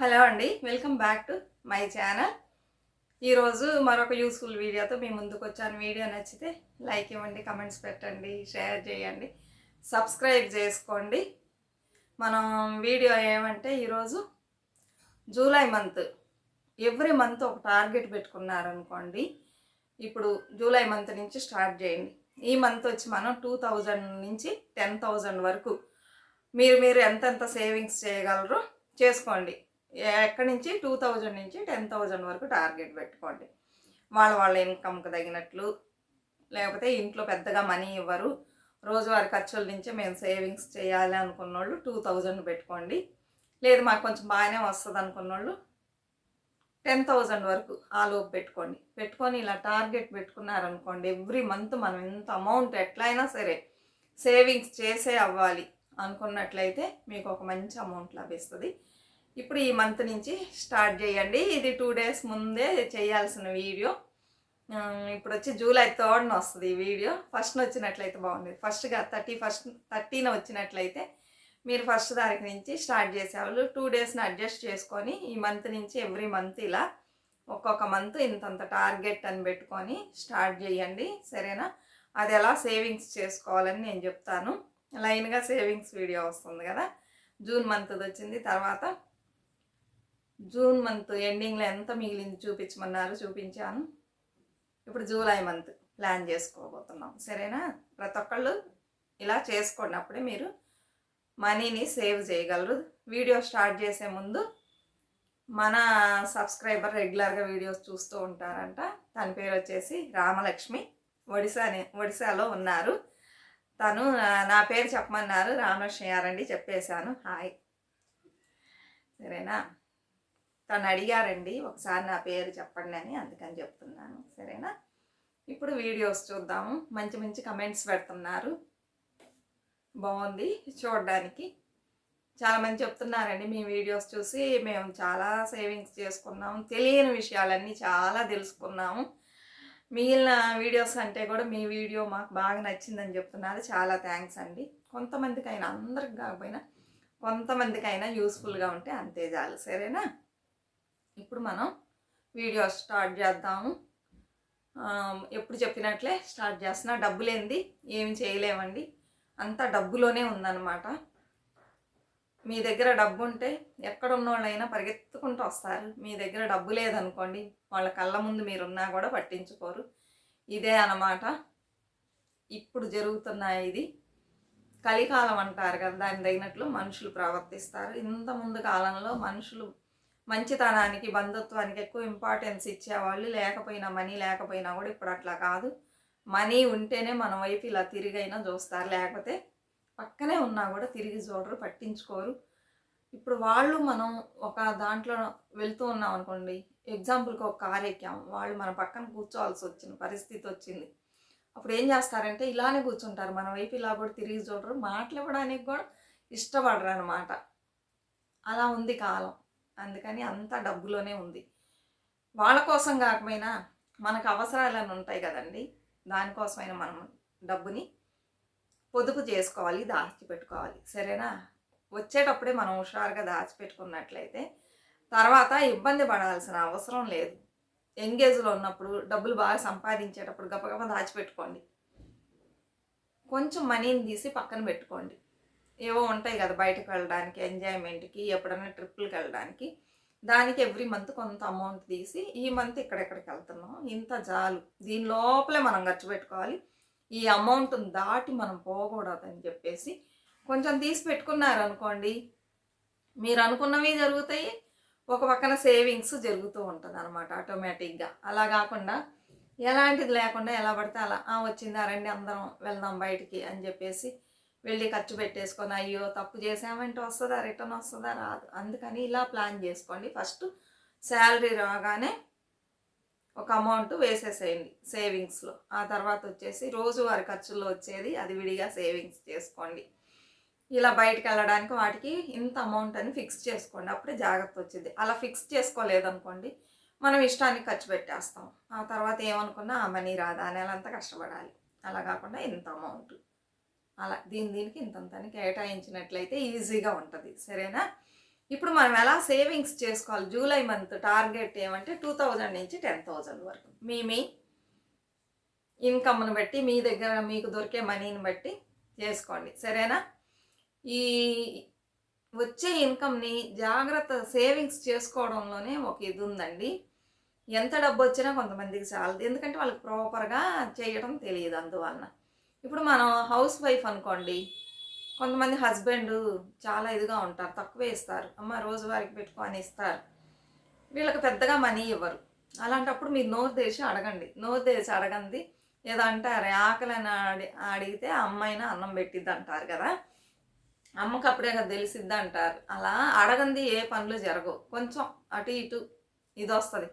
Hello అండి welcome back to my channel. ఈరోజు మరొక యూస్ఫుల్ వీడియోతో మీ ముందుకు వచ్చాను. వీడియో నచ్చితే లైక్ ఇవ్వండి కమెంట్స్ పెట్టండి షేర్ చేయండి సబ్స్క్రైబ్ చేసుకోండి. మనం వీడియో ఏమంటే ఈరోజు జూలై మంత్. ఎవ్రీ మంత్ ఒక టార్గెట్ పెట్టుకున్నారనుకోండి ఇప్పుడు జూలై మంత్ నుంచి స్టార్ట్ చేయండి. ఈ మంత్ వచ్చి మనం టూ థౌజండ్ నుంచి టెన్ థౌజండ్ వరకు మీరు మీరు ఎంతెంత సేవింగ్స్ చేయగలరో చేసుకోండి. ఎక్కడి నుంచి? టూ థౌజండ్ నుంచి టెన్ థౌజండ్ వరకు టార్గెట్ పెట్టుకోండి. వాళ్ళ వాళ్ళ ఇన్కమ్కి తగినట్లు లేకపోతే ఇంట్లో పెద్దగా మనీ ఇవ్వరు. రోజువారి ఖర్చుల నుంచి మేము సేవింగ్స్ చేయాలి అనుకున్న వాళ్ళు టూ థౌజండ్ పెట్టుకోండి. లేదు మాకు కొంచెం బాగానే వస్తుంది అనుకున్న వాళ్ళు టెన్ థౌజండ్ వరకు ఆ లోపు పెట్టుకోండి. పెట్టుకొని ఇలా టార్గెట్ పెట్టుకున్నారనుకోండి ఎవ్రీ మంత్ మనం ఎంత అమౌంట్ ఎట్లయినా సరే సేవింగ్స్ చేసే అవ్వాలి అనుకున్నట్లయితే మీకు ఒక మంచి అమౌంట్ లభిస్తుంది. ఇప్పుడు ఈ మంత్ నుంచి స్టార్ట్ చేయండి. ఇది టూ డేస్ ముందే చేయాల్సిన వీడియో ఇప్పుడు వచ్చి జూలై థర్డ్న వస్తుంది ఈ వీడియో ఫస్ట్ వచ్చినట్లయితే బాగుంది ఫస్ట్గా థర్టీ ఫస్ట్ థర్టీన వచ్చినట్లయితే మీరు ఫస్ట్ తారీఖు నుంచి స్టార్ట్ చేసేవాళ్ళు. టూ డేస్ని అడ్జస్ట్ చేసుకొని ఈ మంత్ నుంచి ఎవ్రీ మంత్ ఇలా ఒక్కొక్క మంత్ ఇంతంత టార్గెట్ అని పెట్టుకొని స్టార్ట్ చేయండి. సరేనా? అది ఎలా సేవింగ్స్ చేసుకోవాలని నేను చెప్తాను. లైన్గా సేవింగ్స్ వీడియో వస్తుంది కదా? జూన్ మంత్ వచ్చింది. తర్వాత జూన్ మంత్ ఎండింగ్లో ఎంత మిగిలింది చూపించమన్నారు? చూపించాను. ఇప్పుడు జూలై మంత్ ప్లాన్ చేసుకోబోతున్నాం. సరేనా? ప్రతి ఒక్కళ్ళు ఇలా చేసుకోండి. అప్పుడే మీరు మనీని సేవ్ చేయగలరు. వీడియో స్టార్ట్ చేసే ముందు మన సబ్స్క్రైబర్ రెగ్యులర్గా వీడియోస్ చూస్తూ ఉంటారంట. తన పేరు వచ్చేసి రామలక్ష్మి. ఒడిశాని ఒడిశాలో ఉన్నారు. తను నా పేరు చెప్పమన్నారు. రామలక్ష్మి గారండి చెప్పేశాను. హాయ్. సరేనా? తను అడిగారండి ఒకసారి నా పేరు చెప్పండి అని అందుకని చెప్తున్నాను. సరేనా? ఇప్పుడు వీడియోస్ చూద్దాము. మంచి మంచి కమెంట్స్ పెడుతున్నారు. బాగుంది చూడడానికి. చాలామంది చెప్తున్నారండి మీ వీడియోస్ చూసి మేము చాలా సేవింగ్స్ చేసుకున్నాము తెలియని విషయాలన్నీ చాలా తెలుసుకున్నాము. మిగిలిన వీడియోస్ అంటే కూడా మీ వీడియో మాకు బాగా నచ్చిందని చెప్తున్నారు. చాలా థ్యాంక్స్ అండి. కొంతమందికైనా అందరికి కాకపోయినా కొంతమందికైనా యూస్ఫుల్గా ఉంటే అంతే చాలు. సరేనా? ఇప్పుడు మనం వీడియో స్టార్ట్ చేద్దాము. ఎప్పుడు చెప్పినట్లే స్టార్ట్ చేస్తున్నా. డబ్బులేంది ఏమి చేయలేమండి. అంతా డబ్బులోనే ఉందన్నమాట. మీ దగ్గర డబ్బు ఉంటే ఎక్కడ ఉన్నోళ్ళైనా పరిగెత్తుకుంటూ వస్తారు. మీ దగ్గర డబ్బు లేదనుకోండి వాళ్ళ కళ్ళ ముందు మీరున్నా కూడా పట్టించుకోరు. ఇదే అన్నమాట. ఇప్పుడు జరుగుతున్న ఇది. కలికాలం అంటారు కదా దాని తగినట్లు మనుషులు ప్రవర్తిస్తారు. ఇంత ముందు కాలంలో మనుషులు మంచితనానికి బంధుత్వానికి ఎక్కువ ఇంపార్టెన్స్ ఇచ్చేవాళ్ళు. లేకపోయినా మనీ లేకపోయినా కూడా ఇప్పుడు అట్లా కాదు. మనీ ఉంటేనే మన వైపు ఇలా తిరిగైనా చూస్తారు. లేకపోతే పక్కనే ఉన్నా కూడా తిరిగి చూడరు పట్టించుకోరు. ఇప్పుడు వాళ్ళు మనం ఒక దాంట్లో వెళ్తూ ఉన్నాం అనుకోండి. ఎగ్జాంపుల్కి ఒక కార్ ఎక్కాం. వాళ్ళు మన పక్కన కూర్చోవాల్సి వచ్చిన పరిస్థితి వచ్చింది. అప్పుడు ఏం చేస్తారంటే ఇలానే కూర్చుంటారు. మన వైపు ఇలా కూడా తిరిగి చూడరు మాట్లాడడానికి కూడా ఇష్టపడరు అనమాట అలా ఉంది కాలం. అందుకని అంత డబ్బులోనే ఉంది. వాళ్ళ కోసం కాకపోయినా మనకు అవసరాలని ఉంటాయి కదండి. దానికోసమైనా మనం డబ్బుని పొదుపు చేసుకోవాలి దాచిపెట్టుకోవాలి. సరేనా? వచ్చేటప్పుడే మనం హుషారుగా దాచిపెట్టుకున్నట్లయితే తర్వాత ఇబ్బంది పడాల్సిన అవసరం లేదు. ఎంగేజ్లో ఉన్నప్పుడు డబ్బులు బాగా సంపాదించేటప్పుడు గబగబా దాచిపెట్టుకోండి. కొంచెం మనీని తీసి పక్కన పెట్టుకోండి. ఏవో ఉంటాయి కదా బయటకు వెళ్ళడానికి ఎంజాయ్మెంట్కి ఎప్పుడైనా ట్రిప్పులకి వెళ్ళడానికి. దానికి ఎవ్రీ మంత్ కొంత అమౌంట్ తీసి ఈ మంత్ ఇక్కడెక్కడికి వెళ్తున్నాం ఇంత చాలు దీని లోపలే మనం ఖర్చు పెట్టుకోవాలి. ఈ అమౌంట్ దాటి మనం పోకూడదని చెప్పేసి కొంచెం తీసి పెట్టుకున్నారు అనుకోండి మీరు అనుకున్నవి జరుగుతాయి. ఒక పక్కన సేవింగ్స్ జరుగుతూ ఉంటుంది అనమాట ఆటోమేటిక్గా. అలా కాకుండా ఎలాంటిది లేకుండా ఎలా పడితే అలా "ఆ, వచ్చిందా రండి అందరం వెళ్దాం బయటికి అని చెప్పేసి వెళ్ళి ఖర్చు పెట్టేసుకొని అయ్యో తప్పు చేసామంటే వస్తుందా రిటర్న్ వస్తుందా రాదు. అందుకని ఇలా ప్లాన్ చేసుకోండి. ఫస్ట్ శాలరీ రాగానే ఒక అమౌంట్ వేసేసేయండి సేవింగ్స్లో. ఆ తర్వాత వచ్చేసి రోజువారి ఖర్చుల్లో వచ్చేది అది విడిగా సేవింగ్స్ చేసుకోండి. ఇలా బయటకు వెళ్ళడానికి వాటికి ఇంత అమౌంట్ అని ఫిక్స్ చేసుకోండి. అప్పుడే జాగ్రత్త వచ్చింది అలా ఫిక్స్ చేసుకోలేదనుకోండి మనం ఇష్టానికి ఖర్చు పెట్టేస్తాం. ఆ తర్వాత ఏమనుకున్నా ఆ మనీ రాదా? నెలంతా కష్టపడాలి. అలా కాకుండా ఇంత అమౌంట్. అలా దీని దీనికి ఇంతంతని కేటాయించినట్లయితే ఈజీగా ఉంటుంది. సరేనా? ఇప్పుడు మనం ఎలా సేవింగ్స్ చేసుకోవాలి? జూలై మంత్ టార్గెట్ ఏమంటే టూ థౌజండ్ నుంచి టెన్ థౌజండ్ వరకు. మీ మీ ఇన్కమ్ను బట్టి మీ దగ్గర మీకు దొరికే మనీని బట్టి చేసుకోండి. సరేనా? ఈ వచ్చే ఇన్కమ్ని జాగ్రత్త సేవింగ్స్ చేసుకోవడంలోనే ఒక ఇది ఉందండి ఎంత డబ్బు వచ్చినా కొంతమందికి చాలదు. ఎందుకంటే వాళ్ళకి ప్రాపర్గా చేయడం తెలియదు అందువలన. ఇప్పుడు మనం హౌస్ వైఫ్ అనుకోండి కొంతమంది హస్బెండ్ చాలా ఇదిగా ఉంటారు తక్కువే ఇస్తారు. అమ్మ రోజువారికి పెట్టుకొని ఇస్తారు. వీళ్ళకి పెద్దగా మనీ ఇవ్వరు. అలాంటప్పుడు మీరు నోరు తెరిచి అడగండి. నోరు తెరిచి అడగండి ఏదో అంటారు ఆకలిని అడి అడిగితే అమ్మాయిన అన్నం పెట్టిద్ది అంటారు కదా. అమ్మకి అప్పుడే కదా తెలిసిద్ది అంటారు అలా అడగంది ఏ పనులు జరగవు. కొంచెం అటు ఇటు ఇది వస్తుంది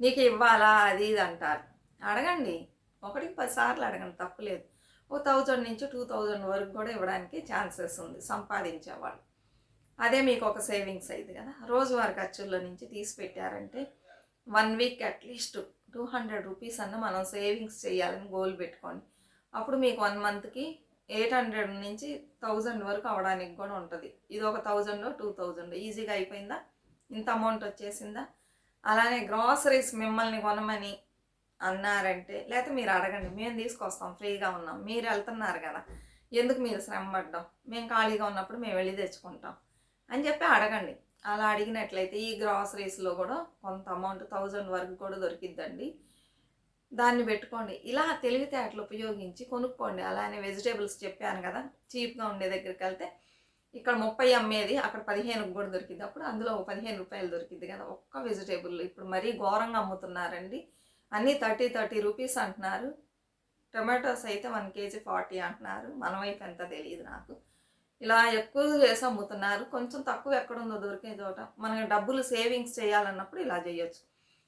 నీకు ఇవ్వాలా? అది ఇది అంటారు. అడగండి. ఒకటికి పదిసార్లు అడగండి తప్పులేదు ఓ థౌజండ్ నుంచి టూ థౌజండ్ వరకు కూడా ఇవ్వడానికి ఛాన్సెస్ ఉంది సంపాదించేవాళ్ళు. అదే మీకు ఒక సేవింగ్స్ అయింది కదా రోజువారి ఖర్చుల్లో నుంచి తీసి పెట్టారంటే one week at least two hundred rupees అన్న మనం సేవింగ్స్ చేయాలని గోల్ పెట్టుకోండి అప్పుడు మీకు వన్ మంత్కి ఎయిట్ హండ్రెడ్ నుంచి థౌజండ్ వరకు అవడానికి కూడా ఉంటుంది. ఇది ఒక థౌజండ్ టూ థౌజండ్ ఈజీగా అయిపోయిందా? ఇంత అమౌంట్ వచ్చేసిందా? అలానే గ్రాసరీస్ మిమ్మల్ని కొనమని అన్నారంటే లేకపోతే మీరు అడగండి మేము తీసుకొస్తాం ఫ్రీగా ఉన్నాం మీరు వెళ్తున్నారు కదా ఎందుకు మీరు శ్రమ పడ్డాం మేము ఖాళీగా ఉన్నప్పుడు మేము వెళ్ళి తెచ్చుకుంటాం అని చెప్పి అడగండి. అలా అడిగినట్లయితే ఈ గ్రాసరీస్లో కూడా కొంత అమౌంట్ థౌజండ్ వరకు కూడా దొరికిద్దండి. దాన్ని పెట్టుకోండి. ఇలా తెలివితేటలు ఉపయోగించి కొనుక్కోండి. అలానే వెజిటేబుల్స్ చెప్పాను కదా చీప్గా ఉండే దగ్గరికి వెళ్తే ఇక్కడ ముప్పై అమ్మేది అక్కడ పదిహేనుకి కూడా దొరికింది అప్పుడు అందులో పదిహేను రూపాయలు దొరికింది కదా ఒక్క వెజిటేబుల్ ఇప్పుడు మరీ ఘోరంగా అమ్ముతున్నారండి. అన్నీ థర్టీ థర్టీ రూపీస్ అంటున్నారు. టొమాటోస్ అయితే వన్ కేజీ ఫార్టీ అంటున్నారు. మన వైపు ఎంత తెలియదు నాకు. ఇలా ఎక్కువ చేసి అమ్ముతున్నారు. కొంచెం తక్కువ ఎక్కడుందో దొరికే చోట మనకి డబ్బులు సేవింగ్స్ చేయాలన్నప్పుడు ఇలా చేయొచ్చు.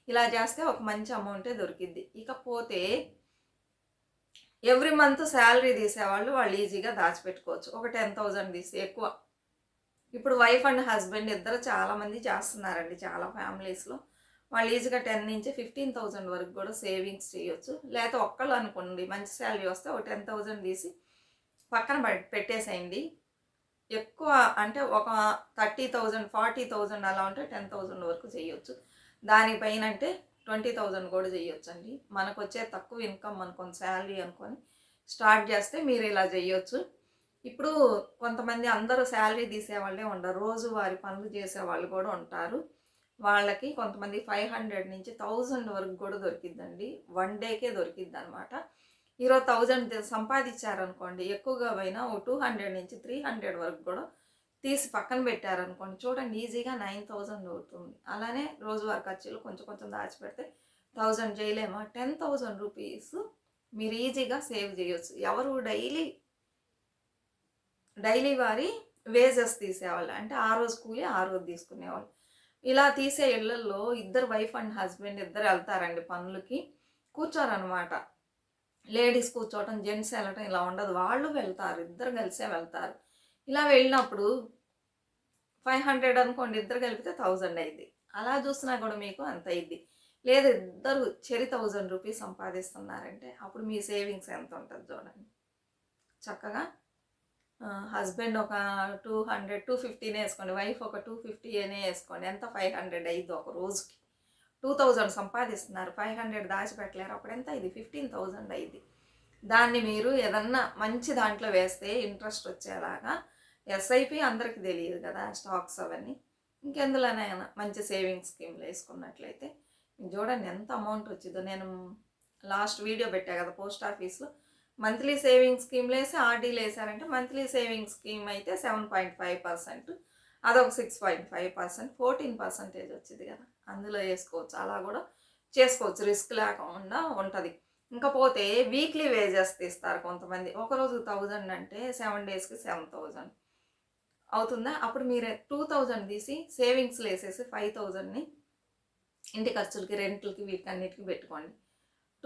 ఇలా చేస్తే ఒక మంచి అమౌంటే దొరికిద్ది. ఇకపోతే ఎవ్రీ మంత్ శాలరీ తీసేవాళ్ళు వాళ్ళు ఈజీగా దాచిపెట్టుకోవచ్చు. ఒక టెన్ థౌజండ్ తీసి ఎక్కువ. ఇప్పుడు వైఫ్ అండ్ హస్బెండ్ ఇద్దరు చాలామంది చేస్తున్నారండి. చాలా ఫ్యామిలీస్లో. వాళ్ళు ఈజీగా టెన్ నుంచి ఫిఫ్టీన్ థౌజండ్ వరకు కూడా సేవింగ్స్ చేయొచ్చు. లేకపోతే ఒక్కళ్ళు అనుకోండి మంచి శాలరీ వస్తే ఒక టెన్ థౌజండ్ తీసి పక్కన పెట్టేసేయండి. ఎక్కువ అంటే ఒక థర్టీ థౌజండ్ ఫార్టీ థౌజండ్ అలా ఉంటే టెన్ థౌజండ్ వరకు చేయొచ్చు. దానిపైన అంటే ట్వంటీ థౌజండ్ కూడా చేయొచ్చు అండి మనకు వచ్చే తక్కువ ఇన్కమ్ అనుకోని శాలరీ అనుకొని స్టార్ట్ చేస్తే మీరు ఇలా చేయొచ్చు. ఇప్పుడు కొంతమంది అందరూ శాలరీ తీసేవాళ్ళే ఉండరు. రోజువారి పనులు చేసే వాళ్ళు కూడా ఉంటారు. వాళ్ళకి కొంతమంది ఫైవ్ హండ్రెడ్ నుంచి థౌజండ్ వరకు కూడా దొరికిద్దండి. వన్ డేకే దొరికిద్ది అనమాట ఈరోజు థౌజండ్ సంపాదించారనుకోండి ఎక్కువగా పోయినా ఓ టూ హండ్రెడ్ నుంచి త్రీ హండ్రెడ్ వరకు కూడా తీసి పక్కన పెట్టారనుకోండి చూడండి ఈజీగా నైన్ థౌజండ్ అవుతుంది. అలానే రోజువారి ఖర్చులు కొంచెం కొంచెం దాచిపెడితే థౌజండ్ చేయలేమా? టెన్ థౌజండ్ రూపీస్ మీరు ఈజీగా సేవ్ చేయొచ్చు. ఎవరు డైలీ డైలీ వారి వేజెస్ తీసేవాళ్ళు. అంటే ఆ రోజు కూలి ఆ రోజు తీసుకునేవాళ్ళు. ఇలా తీసే ఇళ్ళలో ఇద్దరు వైఫ్ అండ్ హస్బెండ్ ఇద్దరు వెళ్తారండి పనులకి. కూర్చోరనమాట. లేడీస్ కూర్చోవటం జెంట్స్ వెళ్ళటం ఇలా ఉండదు. వాళ్ళు వెళ్తారు ఇద్దరు కలిసే వెళ్తారు. ఇలా వెళ్ళినప్పుడు ఫైవ్ హండ్రెడ్ అనుకోండి ఇద్దరు కలిపితే థౌజండ్ అయింది. అలా చూసినా కూడా మీకు అంత అయింది. లేదు ఇద్దరు చెరి థౌజండ్ రూపీస్ సంపాదిస్తున్నారంటే అప్పుడు మీ సేవింగ్స్ ఎంత ఉంటుంది చూడండి. చక్కగా హస్బెండ్ ఒక టూ హండ్రెడ్ టూ ఫిఫ్టీనే వేసుకోండి. వైఫ్ ఒక టూ ఫిఫ్టీ అనే వేసుకోండి. ఎంత? ఫైవ్ హండ్రెడ్ అయ్యింది ఒక రోజుకి. టూ థౌజండ్ సంపాదిస్తున్నారు. ఫైవ్ హండ్రెడ్ దాచిపెట్టలేరు. అప్పుడు ఎంత ఇది ఫిఫ్టీన్ థౌజండ్ అయ్యింది దాన్ని మీరు ఏదన్నా మంచి దాంట్లో వేస్తే ఇంట్రెస్ట్ వచ్చేలాగా ఎస్ఐపి అందరికీ తెలియదు కదా స్టాక్స్ అవన్నీ. ఇంకెందులోనైనా మంచి సేవింగ్స్ స్కీమ్లు వేసుకున్నట్లయితే. చూడండి ఎంత అమౌంట్ వచ్చిందో. నేను లాస్ట్ వీడియో పెట్టా కదా పోస్ట్ ఆఫీస్లో. మంత్లీ సేవింగ్ స్కీమ్లో వేసి ఆర్డీలు వేసారంటే మంత్లీ సేవింగ్ స్కీమ్ అయితే సెవెన్ పాయింట్ ఫైవ్ పర్సెంట్ అదొక six point five percent fourteen percentage వచ్చింది కదా. అందులో వేసుకోవచ్చు అలా కూడా చేసుకోవచ్చు రిస్క్ లేకుండా ఉంటుంది. ఇంకా పోతే వీక్లీ వేజెస్ తీస్తారు కొంతమంది. ఒకరోజు థౌజండ్ అంటే సెవెన్ డేస్కి సెవెన్ థౌజండ్. అవుతుందా? అప్పుడు మీరు టూ థౌజండ్ తీసి సేవింగ్స్లో వేసేసి ఫైవ్ థౌజండ్ని ఇంటి ఖర్చులకి రెంట్లకి వీటన్నిటికి పెట్టుకోండి.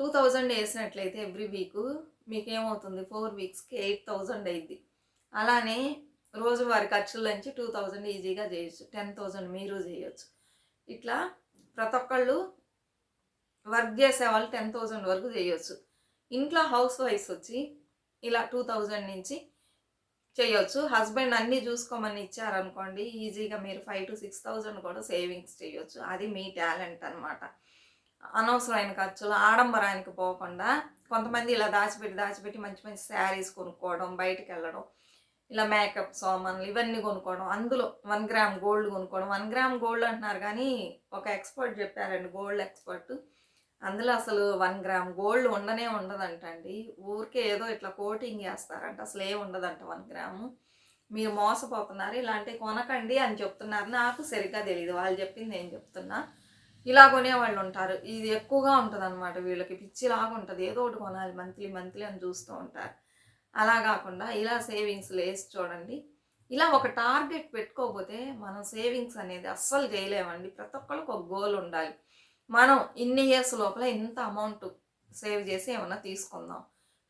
టూ థౌజండ్ వేసినట్లయితే ఎవ్రీ వీక్ మీకు ఏమవుతుంది ఫోర్ వీక్స్కి ఎయిట్ థౌజండ్ అయింది అలానే రోజువారి ఖర్చుల నుంచి టూ థౌజండ్ ఈజీగా చేయొచ్చు. టెన్ థౌజండ్ మీరు చేయొచ్చు. ఇట్లా ప్రతి ఒక్కళ్ళు వర్క్ చేసే వాళ్ళు టెన్ థౌజండ్ వరకు చేయొచ్చు. ఇంట్లో హౌస్ వైఫ్స్ వచ్చి ఇలా టూ థౌజండ్ నుంచి చేయొచ్చు. హస్బెండ్ అన్నీ చూసుకోమని ఇచ్చారనుకోండి ఈజీగా మీరు ఫైవ్ టు సిక్స్ థౌజండ్ కూడా సేవింగ్స్ చేయొచ్చు. అది మీ టాలెంట్ అనమాట అనవసరమైన ఖర్చులు ఆడంబరానికి పోకుండా కొంతమంది ఇలా దాచిపెట్టి దాచిపెట్టి మంచి మంచి శారీస్ కొనుక్కోవడం బయటికి వెళ్ళడం ఇలా మేకప్ సామాన్లు ఇవన్నీ కొనుక్కోవడం అందులో వన్ గ్రామ్ గోల్డ్ కొనుక్కోవడం. వన్ గ్రామ్ గోల్డ్ అంటున్నారు కానీ ఒక ఎక్స్పర్ట్ చెప్పారండి గోల్డ్ ఎక్స్పర్ట్. అందులో అసలు వన్ గ్రామ్ గోల్డ్ ఉండనే ఉండదంటండి. ఊరికే ఏదో ఇట్లా కోటింగ్ చేస్తారంట అసలు ఏం ఉండదంట వన్ గ్రాము. మీరు మోసపోతున్నారు ఇలాంటివి కొనకండి అని చెప్తున్నారు. నాకు సరిగ్గా తెలియదు వాళ్ళు చెప్పింది నేను చెప్తున్నా. ఇలా కొనేవాళ్ళు ఉంటారు ఇది ఎక్కువగా ఉంటుంది అనమాట వీళ్ళకి. పిచ్చిలాగా ఉంటుంది. ఏదో ఒకటి కొనాలి. మంత్లీ మంత్లీ అని చూస్తూ ఉంటారు. అలా కాకుండా ఇలా సేవింగ్స్ వేసి చూడండి. ఇలా ఒక టార్గెట్ పెట్టుకోకపోతే మనం సేవింగ్స్ అనేది అస్సలు చేయలేమండి. ప్రతి ఒక్కరికి ఒక గోల్ ఉండాలి. మనం ఇన్ని ఇయర్స్ లోపల ఇంత అమౌంట్ సేవ్ చేసి ఏమన్నా తీసుకుందాం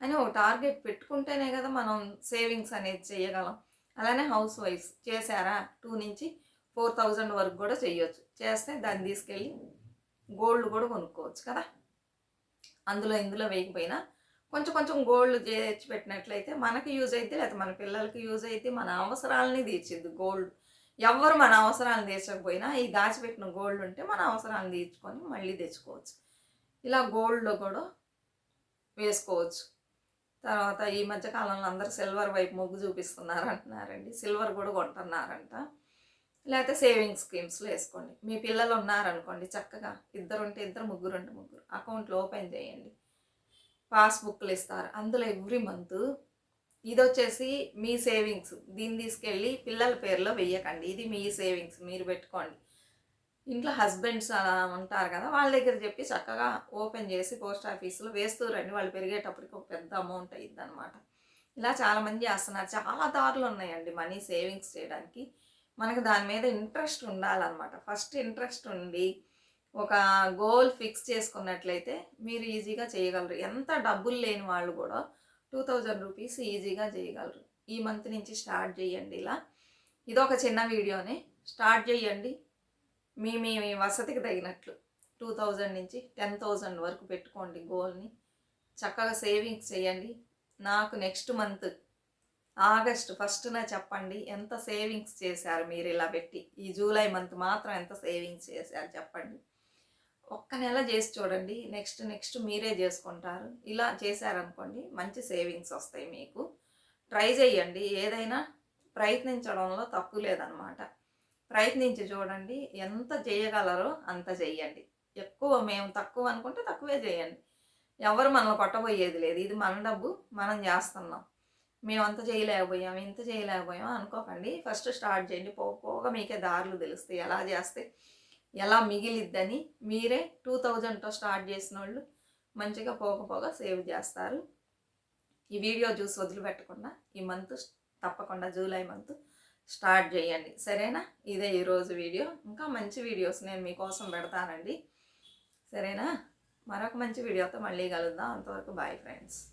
అని ఒక టార్గెట్ పెట్టుకుంటేనే కదా మనం సేవింగ్స్ అనేది చేయగలం. అలానే హౌస్ వైఫ్స్ చేశారా? టూ నుంచి ఫోర్ థౌజండ్ వరకు కూడా చేయొచ్చు చేస్తే దాన్ని తీసుకెళ్ళి గోల్డ్ కూడా కొనుక్కోవచ్చు కదా. అందులో ఇందులో వేయకపోయినా కొంచెం కొంచెం గోల్డ్ చేర్చి పెట్టినట్లయితే మనకి యూజ్ అయితే లేకపోతే మన పిల్లలకి యూజ్ అయితే మన అవసరాలని తీర్చిద్ది గోల్డ్. ఎవరు మన అవసరాలను తీర్చకపోయినా ఈ దాచిపెట్టిన గోల్డ్ ఉంటే మన అవసరాలను తీర్చుకొని మళ్ళీ తెచ్చుకోవచ్చు. ఇలా గోల్డ్లో కూడా వేసుకోవచ్చు. తర్వాత ఈ మధ్య కాలంలో అందరూ సిల్వర్ వైపు మొగ్గు చూపిస్తున్నారు అంటున్నారండి సిల్వర్ కూడా కొంటున్నారంట. లేకపోతే సేవింగ్ స్కీమ్స్లో వేసుకోండి. మీ పిల్లలు ఉన్నారనుకోండి చక్కగా. ఇద్దరు ఉంటే ఇద్దరు ముగ్గురు ఉంటే ముగ్గురు. అకౌంట్లు ఓపెన్ చేయండి. పాస్బుక్లు ఇస్తారు. అందులో ఎవ్రీ మంత్ ఇది వచ్చేసి మీ సేవింగ్స్. దీన్ని తీసుకెళ్ళి పిల్లల పేరులో వెయ్యకండి. ఇది మీ సేవింగ్స్. మీరు పెట్టుకోండి. ఇంట్లో హస్బెండ్స్ అలా ఉంటారు కదా వాళ్ళ దగ్గర చెప్పి చక్కగా ఓపెన్ చేసి పోస్ట్ ఆఫీస్లో వేస్తూ రండి. వాళ్ళు పెరిగేటప్పటికి ఒక పెద్ద అమౌంట్ అయ్యిద్ది అనమాట ఇలా చాలామంది చేస్తున్నారు. చాలా దారులు ఉన్నాయండి మనీ సేవింగ్స్ చేయడానికి. మనకు దాని మీద ఇంట్రెస్ట్ ఉండాలన్నమాట. ఫస్ట్ ఇంట్రెస్ట్ ఉండి ఒక గోల్ ఫిక్స్ చేసుకున్నట్లయితే మీరు ఈజీగా చేయగలరు. ఎంత డబ్బులు లేని వాళ్ళు కూడా టూ థౌజండ్ రూపీస్ ఈజీగా చేయగలరు. ఈ మంత్ నుంచి స్టార్ట్ చేయండి ఇలా. ఇది ఒక చిన్న వీడియోని. స్టార్ట్ చేయండి. మీ మీ వసతికి తగినట్లు టూ థౌజండ్ నుంచి టెన్ థౌజండ్ వరకు పెట్టుకోండి గోల్ని. చక్కగా సేవింగ్స్ చేయండి. నాకు నెక్స్ట్ మంత్ ఆగస్ట్ ఫస్ట్న చెప్పండి ఎంత సేవింగ్స్ చేశారు మీరు ఇలా పెట్టి? ఈ జూలై మంత్ మాత్రం ఎంత సేవింగ్స్ చేశారు చెప్పండి. ఒక్క నెల చేసి చూడండి నెక్స్ట్ నెక్స్ట్ మీరే చేసుకుంటారు. ఇలా చేశారనుకోండి మంచి సేవింగ్స్ వస్తాయి మీకు. ట్రై చేయండి ఏదైనా ప్రయత్నించడంలో తప్పు లేదనమాట. ప్రయత్నించి చూడండి ఎంత చేయగలరో అంత చెయ్యండి ఎక్కువ మేము తక్కువ అనుకుంటే తక్కువే చేయండి. ఎవరు మనల్ని కొట్టబోయేది లేదు. ఇది మన డబ్బు మనం చేస్తున్నాం. మేము అంత చేయలేకపోయాం ఇంత చేయలేకపోయాం అనుకోకండి. ఫస్ట్ స్టార్ట్ చేయండి. పోగా మీకే దారులు తెలుస్తాయి. ఎలా చేస్తే ఎలా మిగిలిద్దని మీరే టూ థౌజండ్తో స్టార్ట్ చేసిన వాళ్ళు మంచిగా పోకపోగా సేవ్ చేస్తారు. ఈ వీడియో చూసి వదిలిపెట్టకుండా ఈ మంత్ తప్పకుండా జూలై మంత్ స్టార్ట్ చేయండి. సరేనా? ఇదే ఈరోజు వీడియో. ఇంకా మంచి వీడియోస్ నేను మీకోసం పెడతానండి. సరేనా? మరొక మంచి వీడియోతో మళ్ళీ కలుద్దాం. అంతవరకు బాయ్ ఫ్రెండ్స్.